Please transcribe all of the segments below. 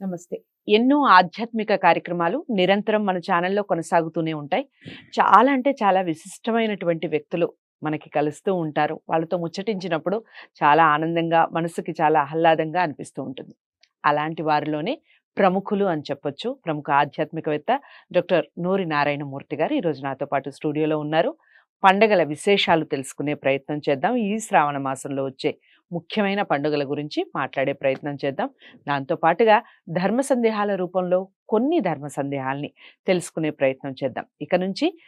నమస్తే. ఎన్నో ఆధ్యాత్మిక కార్యక్రమాలు నిరంతరం మన ఛానల్లో కొనసాగుతూనే ఉంటాయి. చాలా అంటే చాలా విశిష్టమైనటువంటి వ్యక్తులు మనకి కలుస్తూ ఉంటారు. వాళ్ళతో ముచ్చటించినప్పుడు చాలా ఆనందంగా మనసుకి చాలా ఆహ్లాదంగా అనిపిస్తూ ఉంటుంది. అలాంటి వారిలోనే ప్రముఖులు అని చెప్పొచ్చు. ప్రముఖ ఆధ్యాత్మికవేత్త డాక్టర్ నూరి నారాయణమూర్తి గారు ఈరోజు నాతో పాటు స్టూడియోలో ఉన్నారు. పండగల విశేషాలు తెలుసుకునే ప్రయత్నం చేద్దాం. ఈ శ్రావణ మాసంలో వచ్చే ముఖ్యమైన పండుగల గురించి మాట్లాడే ప్రయత్నం చేద్దాం. దాంతో పాటుగా ధర్మ సందేహాల రూపంలో కొన్ని ధర్మ సందేహాల్ని తెలుసుకునే ప్రయత్నం చేద్దాం. ఇక నుంచి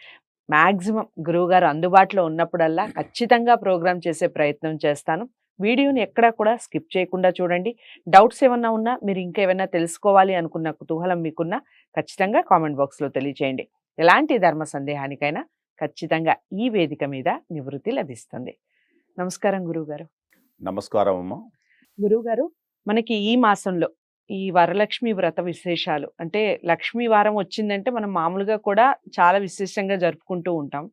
మ్యాక్సిమం గురువుగారు అందుబాటులో ఉన్నప్పుడల్లా ఖచ్చితంగా ప్రోగ్రామ్ చేసే ప్రయత్నం చేస్తాను. వీడియోని ఎక్కడా కూడా స్కిప్ చేయకుండా చూడండి. డౌట్స్ ఏమన్నా ఉన్నా మీరు ఇంకేమైనా తెలుసుకోవాలి అనుకున్న కుతూహలం మీకున్నా ఖచ్చితంగా కామెంట్ బాక్స్లో తెలియచేయండి. ఎలాంటి ధర్మ సందేహానికైనా ఖచ్చితంగా ఈ వేదిక మీద నివృత్తి లభిస్తుంది. నమస్కారం గురువుగారు. నమస్కారం అమ్మ గురువుగారు మనకి ఈ మాసంలో ఈ వరలక్ష్మి వ్రత విశేషాలు అంటే లక్ష్మీ వారం వచ్చిందంటే మనం మామూలుగా కూడా చాలా విశేషంగా జరుపుకుంటూ ఉంటాం.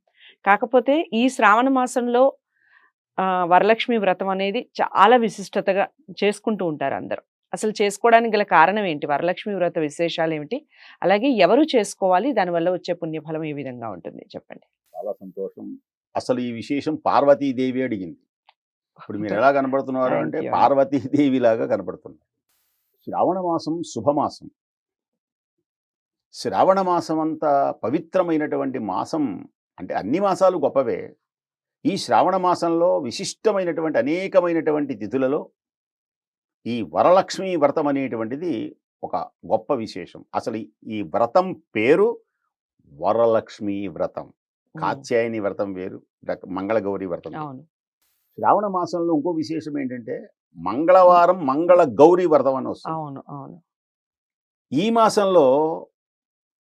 కాకపోతే ఈ శ్రావణ మాసంలో వరలక్ష్మి వ్రతం అనేది చాలా విశిష్టతగా చేసుకుంటూ ఉంటారు అందరూ. అసలు చేసుకోవడానికి గల కారణం ఏంటి? వరలక్ష్మి వ్రత విశేషాలు ఏమిటి? అలాగే ఎవరు చేసుకోవాలి? దానివల్ల వచ్చే పుణ్యఫలం ఏ విధంగా ఉంటుంది? చెప్పండి. చాలా సంతోషం. అసలు ఈ విశేషం పార్వతీదేవి అడిగింది. ఇప్పుడు మీరు ఎలా కనబడుతున్నారు అంటే. పార్వతీదేవి లాగా కనబడుతున్నారు. శ్రావణ మాసం శుభమాసం. శ్రావణ మాసం అంతా పవిత్రమైనటువంటి మాసం అంటే అన్ని మాసాలు గొప్పవే. ఈ శ్రావణ మాసంలో విశిష్టమైనటువంటి అనేకమైనటువంటి తిథులలో ఈ వరలక్ష్మి వ్రతం అనేటువంటిది ఒక గొప్ప విశేషం. అసలు ఈ- వ్రతం పేరు వరలక్ష్మి వ్రతం. కాత్యాయని వ్రతం వేరు మంగళగౌరి వ్రతం శ్రావణ మాసంలో ఇంకో విశేషం ఏంటంటే మంగళవారం మంగళ గౌరి వ్రతం అని వస్తుంది. అవును అవును. ఈ మాసంలో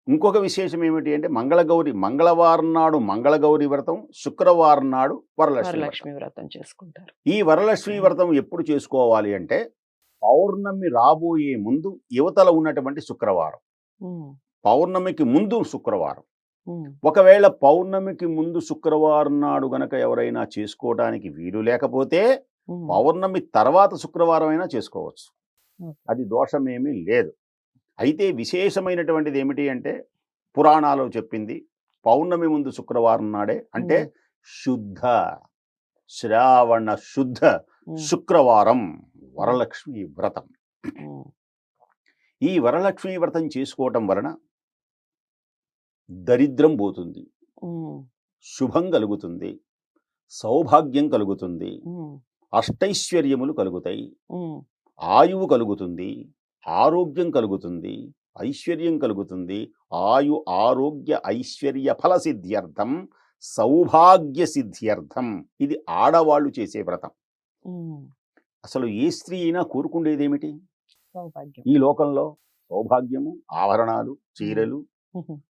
ఇంకొక విశేషం ఏమిటి అంటే మంగళగౌరి మంగళవారం నాడు మంగళగౌరి వ్రతం శుక్రవారం నాడు వరలక్ష్మి వ్రతం. చేసుకుంటారు. ఈ వరలక్ష్మి వ్రతం ఎప్పుడు చేసుకోవాలి అంటే పౌర్ణమి రాబోయే ముందు యువతల ఉన్నటువంటి శుక్రవారం. పౌర్ణమికి ముందు శుక్రవారం. ఒకవేళ పౌర్ణమికి ముందు శుక్రవారం నాడు గనక ఎవరైనా చేసుకోవడానికి వీలు లేకపోతే. పౌర్ణమి తర్వాత శుక్రవారం అయినా చేసుకోవచ్చు. అది దోషమేమీ లేదు. అయితే విశేషమైనటువంటిది ఏమిటి అంటే పురాణాలు చెప్పింది పౌర్ణమి ముందు శుక్రవారం నాడే అంటే. శుద్ధ శ్రావణ శుద్ధ శుక్రవారం వరలక్ష్మి వ్రతం. ఈ వరలక్ష్మి వ్రతం చేసుకోవటం వలన దరిద్రం పోతుంది. శుభం కలుగుతుంది. సౌభాగ్యం కలుగుతుంది. అష్టైశ్వర్యములు కలుగుతాయి. ఆయువు కలుగుతుంది. ఆరోగ్యం కలుగుతుంది. ఐశ్వర్యం కలుగుతుంది. ఆయు ఆరోగ్య ఐశ్వర్య ఫల సిద్ధ్యర్థం సౌభాగ్య సిద్ధ్యర్థం. ఇది ఆడవాళ్ళు చేసే వ్రతం. అసలు ఏ స్త్రీ అయినా కోరుకుండేదేమిటి? ఈ లోకంలో సౌభాగ్యము ఆభరణాలు చీరలు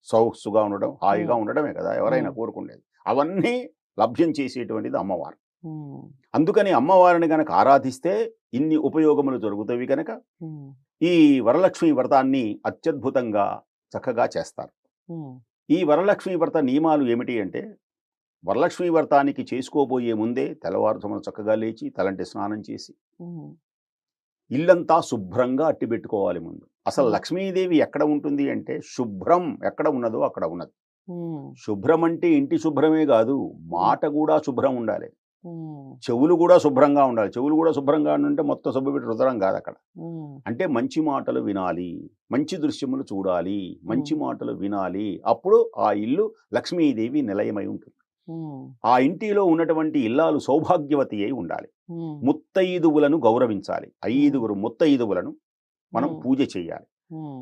సౌక్సుగా ఉండడం హాయిగా. ఉండడమే కదా ఎవరైనా మ్మ్. కోరుకునేది. అవన్నీ లభ్యం చేసేటువంటిది అమ్మవారు. అందుకని అమ్మవారిని గనక ఆరాధిస్తే ఇన్ని ఉపయోగములు జరుగుతాయి కనుక ఈ వరలక్ష్మి వ్రతాన్ని అత్యద్భుతంగా చక్కగా చేస్తారు. ఈ వరలక్ష్మి వ్రత నియమాలు ఏమిటి అంటే వరలక్ష్మి వ్రతానికి చేసుకోబోయే ముందే తెల్లవారుజామున చక్కగా లేచి తలంటి స్నానం చేసి ఇల్లంతా శుభ్రంగా అట్టి పెట్టుకోవాలి ముందు. అసలు. లక్ష్మీదేవి ఎక్కడ ఉంటుంది అంటే శుభ్రం ఎక్కడ ఉన్నదో అక్కడ ఉన్నది. శుభ్రం అంటే ఇంటి శుభ్రమే కాదు మాట కూడా శుభ్రం ఉండాలి. చెవులు కూడా శుభ్రంగా ఉండాలి. చెవులు కూడా శుభ్రంగా ఉంటే మొత్తం సబ్బు పెట్టి రుద్దడం కాదు అక్కడ. అంటే మంచి మాటలు వినాలి మంచి దృశ్యములు చూడాలి మంచి. మాటలు వినాలి. అప్పుడు ఆ ఇల్లు లక్ష్మీదేవి నిలయమై ఉంటుంది. ఆ ఇంటిలో ఉన్నటువంటి ఇల్లాలు సౌభాగ్యవతి అయి ఉండాలి. ముత్తైదువులను గౌరవించాలి. ఐదుగురు ముత్తైదువులను మనం. పూజ చేయాలి.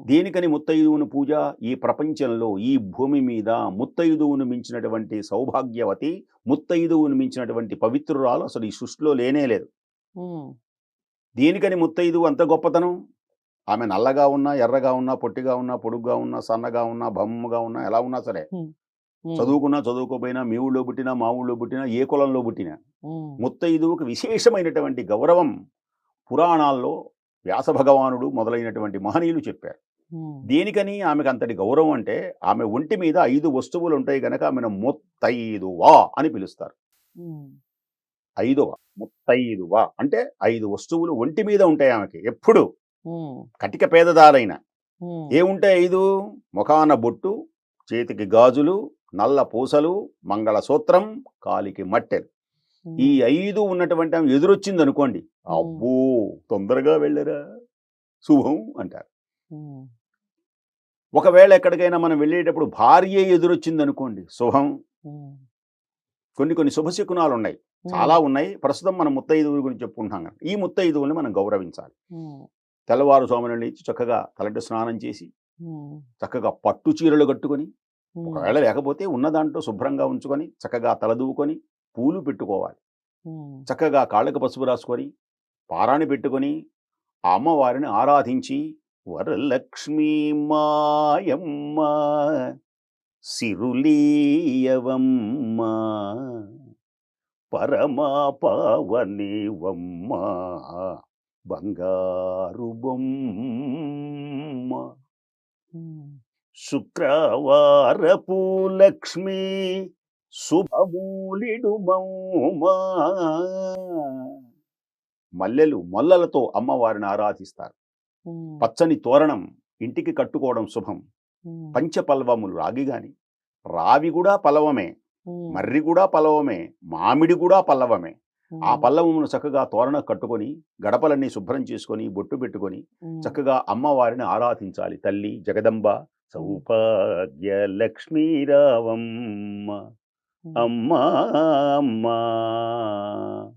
దేనికని ముత్తైదువును పూజ? ఈ ప్రపంచంలో ఈ భూమి మీద ముత్తైదువును మించినటువంటి సౌభాగ్యవతి ముత్తైదువును మించినటువంటి పవిత్రురాలు అసలు ఈ సృష్టిలో లేనే లేదు. దేనికని ముత్తైదువు అంత గొప్పతనం? ఆమె నల్లగా ఉన్నా ఎర్రగా ఉన్నా పొట్టిగా ఉన్నా పొడుగ్గా ఉన్నా సన్నగా ఉన్నా బొమ్మగా ఉన్నా ఎలా ఉన్నా సరే చదువుకున్నా చదువుకోపోయినా మీ ఊళ్ళో పుట్టినా మా ఊళ్ళో పుట్టినా ఏ కులంలో పుట్టినా ముత్తైదువుకు విశేషమైనటువంటి గౌరవం పురాణాల్లో వ్యాస భగవానుడు మొదలైనటువంటి మహనీయులు చెప్పారు. దేనికని ఆమెకు అంతటి గౌరవం అంటే ఆమె ఒంటి మీద ఐదు వస్తువులు ఉంటాయి గనక ఆమెను ముత్తైదువా అని పిలుస్తారు. ఉమ్, ఐదువ ముత్తైదువ అంటే ఐదు వస్తువులు ఒంటి మీద ఉంటాయి ఆమెకి ఎప్పుడు. కటిక పేదదారైన ఏముంటాయి ఐదు? ముఖాన బొట్టు చేతికి గాజులు నల్ల పూసలు మంగళసూత్రం కాలికి మట్టెలు. ఈ ఐదు ఉన్నటువంటి ఆమె ఎదురొచ్చింది అనుకోండి అబ్బో తొందరగా వెళ్ళరా? శుభం అంటారు. ఒకవేళ ఎక్కడికైనా మనం వెళ్ళేటప్పుడు భార్య ఎదురొచ్చింది అనుకోండి శుభం కొన్ని కొన్ని శుభశకునాలు ఉన్నాయి చాలా ఉన్నాయి. ప్రస్తుతం మనం ముత్తైదువుల గురించి చెప్పుకుంటున్నాం కదా. ఈ ముత్తైదువుల్ని మనం గౌరవించాలి. ఉమ్, తెల్లవారుజామున లేచి చక్కగా తలంటి స్నానం చేసి చక్కగా పట్టు చీరలు కట్టుకొని ఒకవేళ లేకపోతే ఉన్న దాంట్లో శుభ్రంగా ఉంచుకొని చక్కగా తలదూకొని పూలు పెట్టుకోవాలి. చక్కగా కాళ్ళకు పసుపు రాసుకొని పారాణి పెట్టుకొని ఆ అమ్మవారిని ఆరాధించి వరలక్ష్మీ మాయమ్మ సిరులీయవమ్మ పరమా పావనివమ్మ బంగారు బొమ్మ. శుక్రవారపు లక్ష్మి శుభమూలిడుమౌమా మల్లెలు మల్లలతో అమ్మవారిని ఆరాధిస్తారు. పచ్చని తోరణం ఇంటికి కట్టుకోవడం శుభం. పంచపల్వములు రాగి గాని రావి కూడా పల్లవమే మర్రి కూడా పల్లవమే మామిడి కూడా పల్లవమే. ఆ పల్లవమును చక్కగా తోరణ కట్టుకొని గడపలన్నీ శుభ్రం చేసుకొని బొట్టు పెట్టుకొని చక్కగా అమ్మవారిని ఆరాధించాలి. తల్లి జగదంబ సౌభాగ్య లక్ష్మీరావమ్మ అమ్మా అమ్మా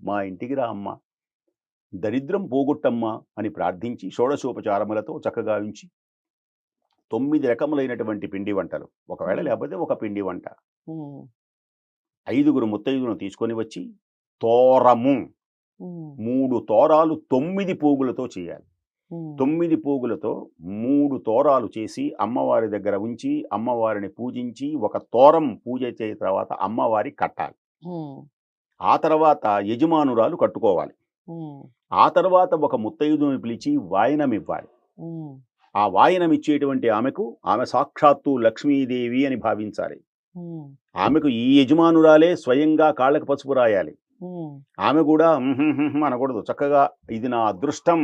మా ఇంటికి రా అమ్మ. దరిద్రం పోగొట్టమ్మా అని ప్రార్థించి షోడశోపచారములతో చక్కగా ఉంచి తొమ్మిది రకములైనటువంటి పిండి వంటలు. ఒకవేళ లేకపోతే ఒక పిండి వంట. ఐదుగురు ముత్తైదులను తీసుకొని వచ్చి తోరము. మూడు తోరాలు తొమ్మిది పోగులతో చేయాలి. తొమ్మిది పోగులతో మూడు తోరాలు చేసి అమ్మవారి దగ్గర ఉంచి అమ్మవారిని పూజించి ఒక తోరం పూజ చేసిన తర్వాత అమ్మవారి కట్టాలి. ఆ తర్వాత యజమానురాలు కట్టుకోవాలి. ఆ తర్వాత ఒక ముత్తైదుని పిలిచి వాయనం ఇవ్వాలి ఉమ్, ఆ వాయనం ఇచ్చేటువంటి ఆమెకు ఆమె సాక్షాత్తు లక్ష్మీదేవి అని భావించాలి. ఆమెకు ఈ యజమానురాలే స్వయంగా కాళ్ళకు పసుపు రాయాలి. ఆమె కూడా అనకూడదు. చక్కగా ఇది నా అదృష్టం.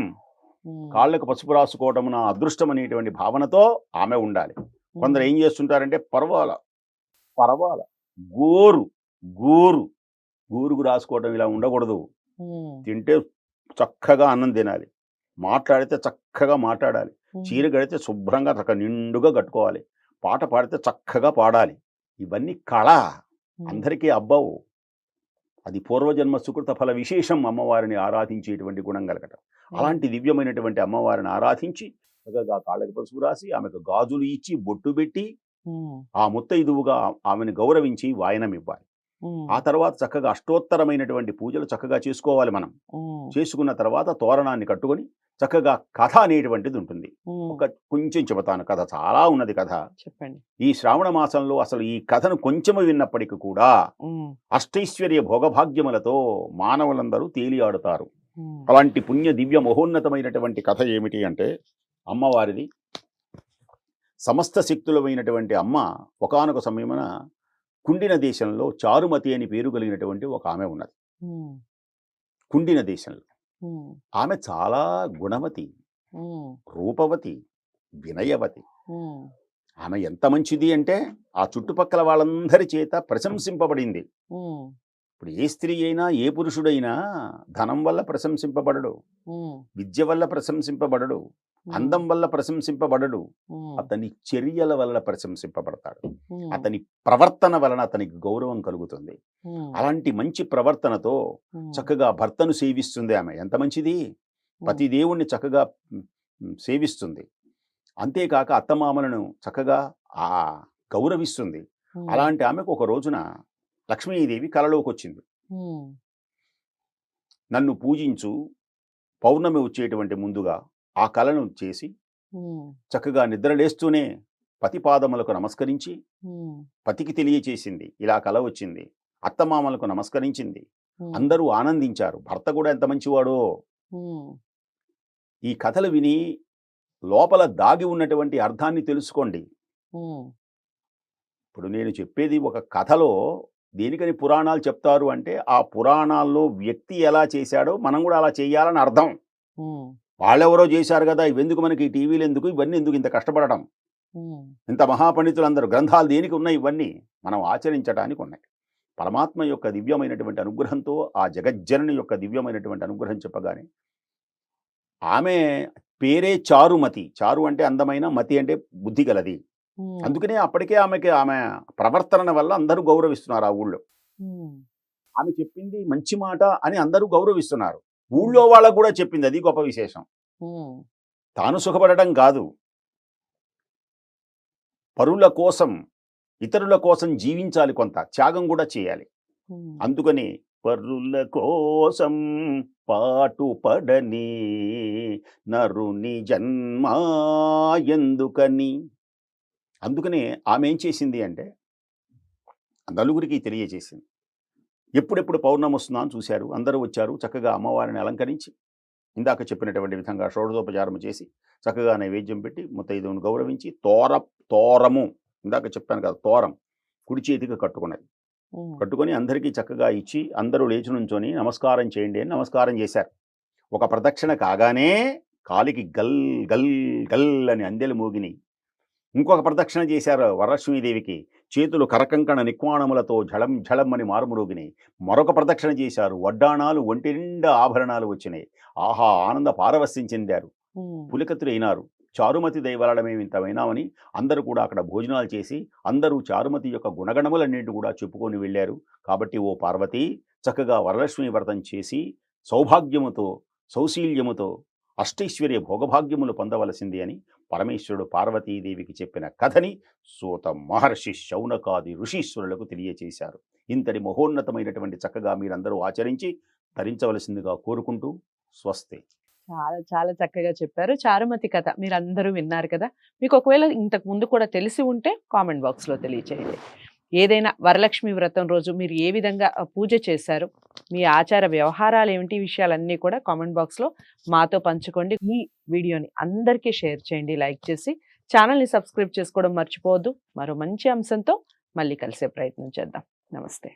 కాళ్ళకు పసుపు రాసుకోవడం నా అదృష్టం అనేటువంటి భావనతో ఆమె ఉండాలి. కొందరు ఏం చేస్తుంటారంటే పర్వాల పర్వాల గోరు గోరు గోరుకు రాసుకోవడం ఇలా ఉండకూడదు. తింటే చక్కగా అన్నం తినాలి. మాట్లాడితే చక్కగా మాట్లాడాలి. చీర కడితే శుభ్రంగా చక్క నిండుగా కట్టుకోవాలి. పాట పాడితే చక్కగా పాడాలి. ఇవన్నీ కళ. అందరికీ అబ్బవు. అది పూర్వజన్మ సుకృత ఫల విశేషం అమ్మవారిని ఆరాధించేటువంటి గుణం కలగటం. అలాంటి దివ్యమైనటువంటి అమ్మవారిని ఆరాధించి చక్కగా కాళ్ళకి పసుపు రాసి ఆమెకు గాజులు ఇచ్చి బొట్టు పెట్టి ఆ ముత్తైదువుగా ఆమెను గౌరవించి వాయనం ఇవ్వాలి. ఆ తర్వాత చక్కగా అష్టోత్తరమైనటువంటి పూజలు చక్కగా చేసుకోవాలి మనం. చేసుకున్న తర్వాత తోరణాన్ని కట్టుకొని చక్కగా కథ అనేటువంటిది ఉంటుంది. ఒక కొంచెం చెబుతాను. కథ చాలా ఉన్నది కథ. చెప్పండి. ఈ శ్రావణ మాసంలో అసలు ఈ కథను కొంచెము విన్నప్పటికీ కూడా అష్టైశ్వర్య భోగభాగ్యములతో మానవులందరూ తేలియాడుతారు. అలాంటి పుణ్య దివ్య మహోన్నతమైనటువంటి కథ ఏమిటి అంటే అమ్మవారిది. సమస్త శక్తులమైనటువంటి అమ్మ ఒకానొక సమయమున కుండిన దేశంలో చారుమతి అని పేరు కలిగినటువంటి ఒక ఆమె ఉన్నది. కుండిన దేశంలో. ఆమె చాలా గుణవతి. రూపవతి వినయవతి. ఆమె ఎంత మంచిది అంటే ఆ చుట్టుపక్కల వాళ్ళందరి చేత ప్రశంసింపబడింది. ఇప్పుడు ఏ స్త్రీ అయినా ఏ పురుషుడైనా ధనం వల్ల ప్రశంసింపబడడు. విద్య వల్ల ప్రశంసింపబడడు. అందం వల్ల ప్రశంసింపబడడు. అతని చర్యల వలన ప్రశంసింపబడతాడు. అతని ప్రవర్తన వలన అతనికి గౌరవం కలుగుతుంది. అలాంటి మంచి ప్రవర్తనతో చక్కగా భర్తను సేవిస్తుంది ఆమె. ఎంత మంచిది? పతి దేవుణ్ణి చక్కగా సేవిస్తుంది. అంతేకాక అత్తమామలను చక్కగా ఆ గౌరవిస్తుంది. అలాంటి ఆమెకు ఒక రోజున లక్ష్మీదేవి కలలోకి వచ్చింది నన్ను పూజించు పౌర్ణమి వచ్చేటువంటి ముందుగా ఆ కళను చేసి చక్కగా నిద్రలేస్తూనే పతి పాదములకు నమస్కరించి పతికి తెలియచేసింది. ఇలా కల వచ్చింది. అత్తమామలకు నమస్కరించింది. అందరూ ఆనందించారు. భర్త కూడా ఎంత మంచివాడో! ఈ కథలు విని లోపల దాగి ఉన్నటువంటి అర్థాన్ని తెలుసుకోండి. ఇప్పుడు నేను చెప్పేది ఒక కథలో దేనికని పురాణాలు చెప్తారు అంటే ఆ పురాణాల్లో వ్యక్తి ఎలా చేశాడో మనం కూడా అలా చేయాలని అర్థం. వాళ్ళెవరో చేశారు కదా ఇవెందుకు మనకి ఈ టీవీలు ఎందుకు ఇవన్నీ ఎందుకు ఇంత కష్టపడడం? ఉమ్, ఇంత మహాపండితులందరూ గ్రంథాలు దేనికి ఉన్నాయి ఇవన్నీ మనం ఆచరించడానికి ఉన్నాయి. పరమాత్మ యొక్క దివ్యమైనటువంటి అనుగ్రహంతో ఆ జగజ్జనని యొక్క దివ్యమైనటువంటి అనుగ్రహం చెప్పగానే ఆమె పేరే చారుమతి. చారు అంటే అందమైన మతి అంటే బుద్ధి గలది. అందుకనే అప్పటికే ఆమెకి ఆమె ప్రవర్తన వల్ల అందరూ గౌరవిస్తున్నారు ఆ ఊళ్ళో. ఆమె చెప్పింది మంచి మాట అని అందరూ గౌరవిస్తున్నారు. ఊళ్ళో వాళ్ళకు కూడా చెప్పింది అది గొప్ప విశేషం. తాను సుఖపడడం కాదు. పరుల కోసం ఇతరుల కోసం జీవించాలి కొంత త్యాగం కూడా చేయాలి. అందుకని పరుల కోసం పాటుపడని నరుని జన్మ ఎందుకని అందుకనే ఆమె ఏం చేసింది అంటే నలుగురికి తెలియజేసింది. ఎప్పుడెప్పుడు పౌర్ణమి వస్తుందా అని చూశారు. అందరూ వచ్చారు. చక్కగా అమ్మవారిని అలంకరించి ఇందాక చెప్పినటువంటి విధంగా షోడదోపచారం చేసి చక్కగా నైవేద్యం పెట్టి ముత్తైదువుని గౌరవించి తోర తోరము ఇందాక చెప్పాను కదా తోరం కుడి చేతికి కట్టుకున్నది. కట్టుకొని అందరికీ చక్కగా ఇచ్చి అందరూ లేచి నుంచొని నమస్కారం చేయండి అని నమస్కారం చేశారు. ఒక ప్రదక్షిణ కాగానే కాలికి గల్ గల్ గల్ అని అందెలు మోగినాయి. ఇంకొక ప్రదక్షిణ చేశారు వరలక్ష్మీదేవికి చేతులు కరకంకణ నిక్వాణములతో ఝళం ఝళం అని మారుమురోగినాయి మరొక ప్రదక్షిణ చేశారు వడ్డాణాలు ఒంటి నిండా ఆభరణాలు వచ్చినాయి. ఆహా ఆనంద పారవస్యం చెందారు. పులికతులైనారు చారుమతి దయవలడమేమి ఇంతమైనామని అందరూ కూడా అక్కడ భోజనాలు చేసి అందరూ చారుమతి యొక్క గుణగణములన్నింటి కూడా చెప్పుకొని వెళ్ళారు. కాబట్టి ఓ పార్వతి చక్కగా వరలక్ష్మి వ్రతం చేసి సౌభాగ్యముతో సౌశీల్యముతో అష్టైశ్వర్య భోగభాగ్యములు పొందవలసింది అని పరమేశ్వరుడు పార్వతీదేవికి చెప్పిన కథని సూత మహర్షి శౌనకాది ఋషీశ్వరులకు తెలియచేశారు. ఇంతటి మహోన్నతమైనటువంటి చక్కగా మీరందరూ ఆచరించి ధరించవలసిందిగా కోరుకుంటూ స్వస్తి. చాలా చాలా చక్కగా చెప్పారు. చారుమతి కథ మీరు అందరూ విన్నారు కదా. మీకు ఒకవేళ ఇంతకు ముందు కూడా తెలిసి ఉంటే కామెంట్ బాక్స్లో తెలియచేయండి. ఏదైనా వరలక్ష్మి వ్రతం రోజు మీరు ఏ విధంగా పూజ చేశారు మీ ఆచార వ్యవహారాలు ఏమిటి విషయాలన్నీ కూడా కామెంట్ బాక్స్లో మాతో పంచుకోండి. ఈ వీడియోని అందరికీ షేర్ చేయండి లైక్ చేసి ఛానల్ని సబ్స్క్రైబ్ చేసుకోవడం మర్చిపోవద్దు. మరో మంచి అంశంతో మళ్ళీ కలిసే ప్రయత్నం చేద్దాం. నమస్తే.